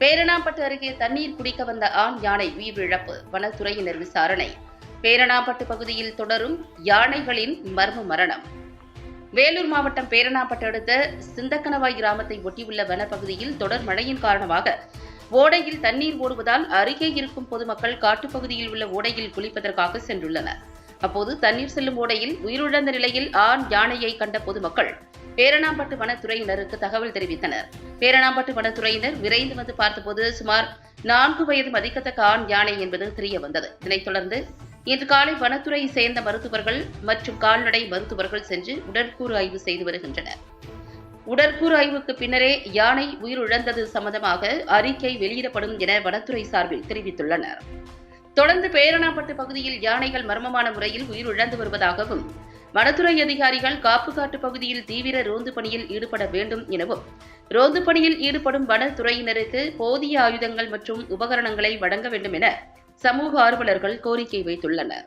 பேரணாம்பட்டு அருகே தண்ணீர் குடிக்க வந்த ஆண் யானை உயிரிழப்பு. வனத்துறையினர் விசாரணை. பேரணாம்பட்டு பகுதியில் தொடரும் யானைகளின் மர்ம மரணம். வேலூர் மாவட்டம் பேரணாம்பட்டு அடுத்த சிந்தக்கணவாய் கிராமத்தை ஒட்டியுள்ள வனப்பகுதியில் தொடர் மழையின் காரணமாக ஓடையில் தண்ணீர் ஓடுவதால் அருகே இருக்கும் பொதுமக்கள் காட்டுப்பகுதியில் உள்ள ஓடையில் குளிப்பதற்காக சென்றுள்ளனர். அப்போது தண்ணீர் செல்லும் ஓடையில் உயிரிழந்த நிலையில் ஆண் யானையை கண்ட பொதுமக்கள் பேரணாம்பட்டு வனத்துறையினருக்கு தகவல் தெரிவித்தனர். பேரணாம்பட்டு வனத்துறையினர் விரைந்து வந்து பார்த்தபோது சுமார் நான்கு வயது மதிக்கத்தக்க ஆண் யானை என்பது தெரிய வந்தது இதனைத் தொடர்ந்து இன்று காலை வனத்துறையை சேர்ந்த மருத்துவர்கள் மற்றும் கால்நடை மருத்துவர்கள் சென்று உடற்கூறு ஆய்வு செய்து வருகின்றனர். உடற்கூறு ஆய்வுக்கு பின்னரே யானை உயிரிழந்தது சம்பந்தமாக அறிக்கை வெளியிடப்படும் என வனத்துறை சார்பில் தெரிவித்துள்ளனர். தொடர்ந்து பேரணாம்பட்டு பகுதியில் யானைகள் மர்மமான முறையில் உயிரிழந்து வருவதாகவும் வனத்துறை அதிகாரிகள் காப்புக்காட்டு பகுதியில் தீவிர ரோந்து பணியில் ஈடுபட வேண்டும் எனவும் ரோந்து பணியில் ஈடுபடும் வனத்துறையினருக்கு போதிய ஆயுதங்கள் மற்றும் உபகரணங்களை வழங்க வேண்டும் என சமூக ஆர்வலர்கள் கோரிக்கை வைத்துள்ளனர்.